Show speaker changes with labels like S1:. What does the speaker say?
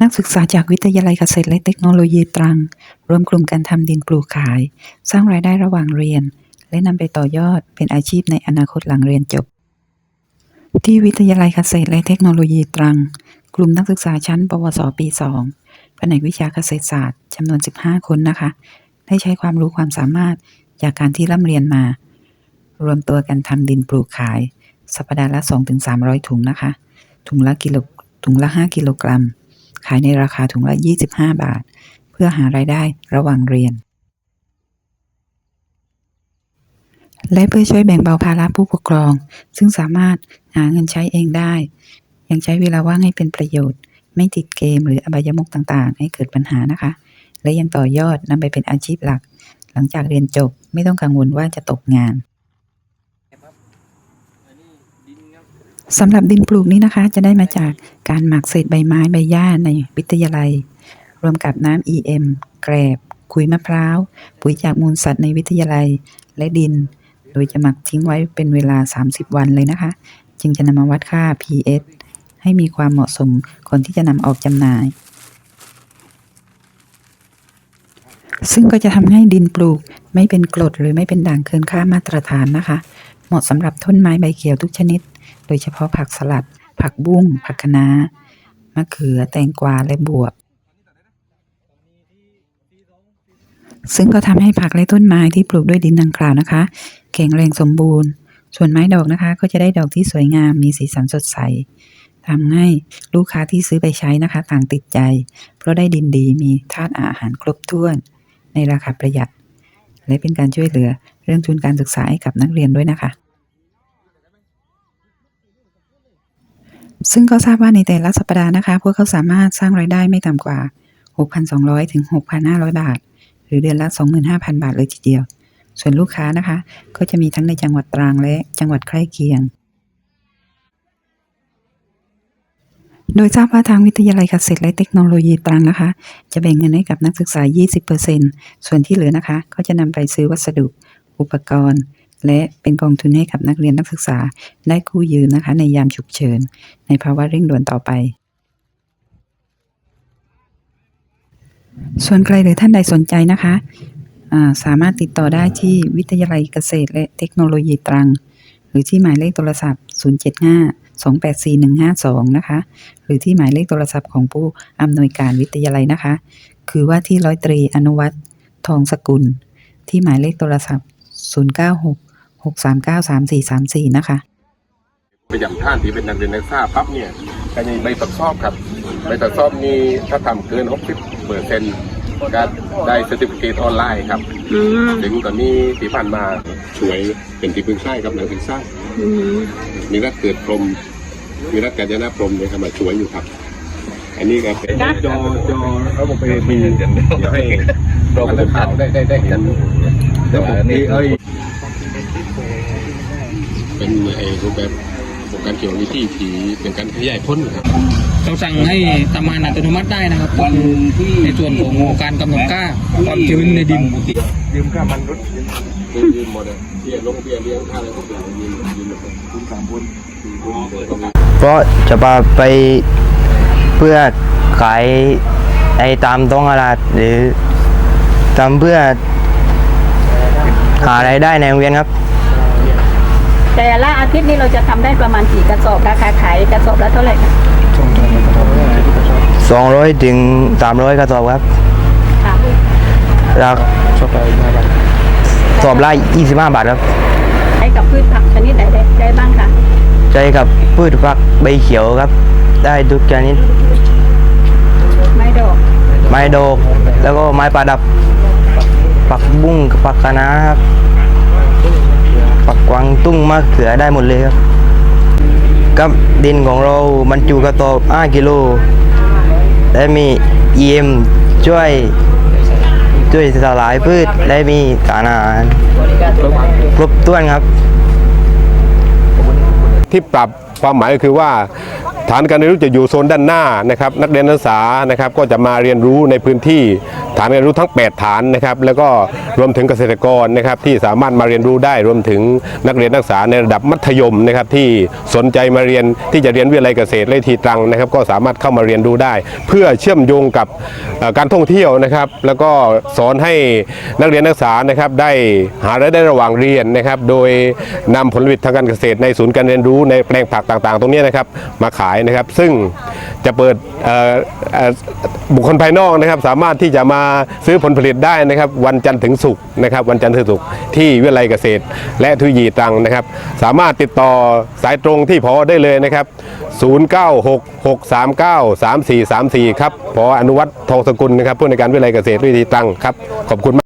S1: นักศึกษาจากวิทยาลัยเกษตรและเทคโนโลยีตรังรวมกลุ่มการทำดินปลูกขาย สร้างรายได้ระหว่างเรียน และนำไปต่อยอดเป็นอาชีพในอนาคตหลังเรียนจบ ที่วิทยาลัยเกษตรและเทคโนโลยีตรัง กลุ่มนักศึกษาชั้น ปวส ปี2แผนกวิชาเกษตรศาสตร์จำนวน 15 คนนะคะ ได้ใช้ความรู้ความสามารถจากการที่ร่ำเรียนมา รวมตัวกันทำดินปลูกขาย สัปดาห์ละ 2-300 ถุงนะคะ ถุงละกิโลถุงละ 5 กิโลกรัม ขายในราคาถุงละ 25 บาท เพื่อหารายได้ระหว่างเรียน และเพื่อช่วยแบ่งเบาภาระผู้ปกครอง ซึ่งสามารถหาเงินใช้เองได้ ยังใช้เวลาว่างให้เป็นประโยชน์ ไม่ติดเกมหรืออบายมุขต่างๆ ให้เกิดปัญหานะคะ และยังต่อยอดนำไปเป็นอาชีพหลัก หลังจากเรียนจบไม่ต้องกังวลว่าจะตกงาน สำหรับดินปลูกนี้นะคะ จะได้มาจากการหมักเศษใบไม้ใบหญ้าในวิทยาลัย รวมกับน้ำ EM แกรบขุยมะพร้าว ปุ๋ยจากมูลสัตว์ในวิทยาลัยและดิน โดยจะหมักทิ้งไว้เป็นเวลา 30 วันเลยนะคะ จึงจะนำมาวัดค่า pH ให้มีความเหมาะสมก่อนที่จะนำออกจำหน่าย ซึ่งก็จะทำให้ดินปลูกไม่เป็นกรดหรือไม่เป็นด่างเกินค่ามาตรฐานนะคะ เหมาะสำหรับต้นไม้ใบเขียวทุกชนิด โดยเฉพาะผักสลัด ผักบุ้ง ผักคะน้ามะเขือ แตงกวา และบวบ ซึ่งก็ทำให้ผักและต้นไม้ที่ปลูกด้วยดินดังกล่าวนะคะ แข็งแรงสมบูรณ์ ส่วนไม้ดอกนะคะ ก็จะได้ดอกที่สวยงาม มีสีสันสดใสทำให้ลูกค้าที่ซื้อไปใช้นะคะ ต่างติดใจ เพราะได้ดินดีมีธาตุอาหารครบถ้วน ในราคาประหยัด และเป็นการช่วยเหลือเรื่องทุนการศึกษาให้กับนักเรียนด้วยนะคะ ซึ่งก็ทราบว่าในแต่ละสัปดาห์นะคะ พวกเขาสามารถสร้างรายได้ไม่ต่ำกว่า 6,200 ถึง 6,500 บาท หรือเดือนละ 25,000 บาทเลยทีเดียว ส่วนลูกค้านะคะ ก็จะมีทั้งในจังหวัดตรังและจังหวัดใกล้เคียง โดยทราบว่าทางวิทยาลัยเกษตรและเทคโนโลยีตรังนะคะ จะแบ่งเงินให้กับนักศึกษา 20%ส่วนที่เหลือนะคะ ก็จะนำไปซื้อวัสดุ อุปกรณ์ และเป็นกองทุนให้กับนักเรียนนักศึกษาได้กู้ยืมนะคะ ในยามฉุกเฉิน ในภาวะเร่งด่วนต่อไป ส่วนใครหรือท่านใดสนใจนะคะสามารถติดต่อได้ที่วิทยาลัยเกษตรและเทคโนโลยีตรัง หรือที่หมายเลขโทรศัพท์ 075 284 152 นะคะ หรือที่หมายเลขโทรศัพท์ของผู้อำนวยการวิทยาลัยนะคะ คือว่าที่ร้อยตรีอนุวัฒน์ทองสกุล ที่หมายเลขโทรศัพท์ 096 639 3434 นะคะ
S2: ประจำท่านที่เป็นนักเรียนนักศึกษาปั๊บเนี่ยก็จะมีใบทดสอบครับใบทดสอบนี้ถ้าทำเกิน 60เปอร์เซ็นต์ก็ได้เซอร์ติฟิเคตออนไลน์ครับ
S3: อืม
S2: ถึงตอนนี้ที่ผ่านมาช่วยเป็นที่พึ่งใช้กับนักศึกษา
S3: อืม
S2: มีรัฐเกิดพรหมมีรัฐกาญจนาพรหมเนี่ยครับมาช่วยอยู่ครับ อันนี้ก็เป็นจอจอระบบเอมีเดี๋ยวให้รอผู้ข่าวได้ได้ได้เห็นระบบนี้เอ้ย เป็นไอ้รูปแบบของการเกี่ยววิธีที่เป็นการขยายพ้นครับ
S4: เราสั่งให้ทำงานอัตโนมัติได้นะครับวันที่ในส่วนของการกำหนดค่าความชื้นในดิน
S2: ยืมค่ามันรถยืมยืมหมดเลยเบี้ยลงเบี้ยเลี้ยงค่าอะไรพวกอย่างยืมยืมหมดเลยคุณสามคน
S5: เพราะจะพาไปเพื่อขายไอ้ตามท้องตลาดหรือทำเพื่อหารายได้ในโรงเรียนครับ
S3: แต่ละอาทิตย์นี้เราจะทำได้ประมาณกี่กระสอบราคาขายกระสอบละเท่าไหร่คะ
S5: 200ถึง300กระสอบครับ
S3: ค่ะ
S5: ราคาสอบละ25บาทครับ
S3: ใช้กับพืชผักชนิดไหนได้ได้บ้างคะ
S5: ใช้กับพืชผักใบเขียวครับ ได้ทุกชนิด
S3: ไม้ดอก
S5: ไม้ดอกแล้วก็ไม้ประดับ ปักบุ้งกับปักคะน้าครับปั กวางตุ้งมะเขือได้หมดเลยครับกับดินของเราบรรจุกระสอบ 5 กิโล และมี EM ช่วยช่วยสลายพืชและมีสารอาหารครบถ้วนครับ
S2: ที่ปรับความหมายคือว่า ฐานการเรียนรู้จะอยู่โซนด้านหน้านะครับนักเรียนนักศึกษานะครับก็จะมาเรียนรู้ในพื้นที่ ฐานการเรียนรู้ทั้ง 8 ฐานนะครับแล้วก็รวมถึงเกษตรกรนะครับที่สามารถมาเรียนรู้ได้รวมถึงนักเรียนนักศึกษาในระดับมัธยมนะครับที่สนใจมาเรียนที่จะเรียนวิทยาลัยเกษตรและทีตรังนะครับก็สามารถเข้ามาเรียนรู้ได้ เพื่อเชื่อมโยงกับการท่องเที่ยวนะครับ แล้วก็สอนให้นักเรียนนักศึกษานะครับได้หารายได้ระหว่างเรียนนะครับ โดยนำผลผลิตทางการเกษตรในศูนย์การเรียนรู้ในแปลงผักต่างๆ ตรงนี้นะครับมาขายนะครับ ซึ่งจะเปิดบุคคลภายนอกนะครับ สามารถที่จะมาซื้อผลผลิตได้นะครับ วันจันทร์ถึงศุกร์นะครับ วันจันทร์ถึงศุกร์ที่วิทยาลัยเกษตร และทุยีตังนะครับ สามารถติดต่อสายตรงที่พอได้เลยนะครับ 0966393434 ครับพออนุวัฒน์ทองสกุลนะครับผู้ในการวิทยาลัยเกษตรวิทยาตรังครับขอบคุณมาก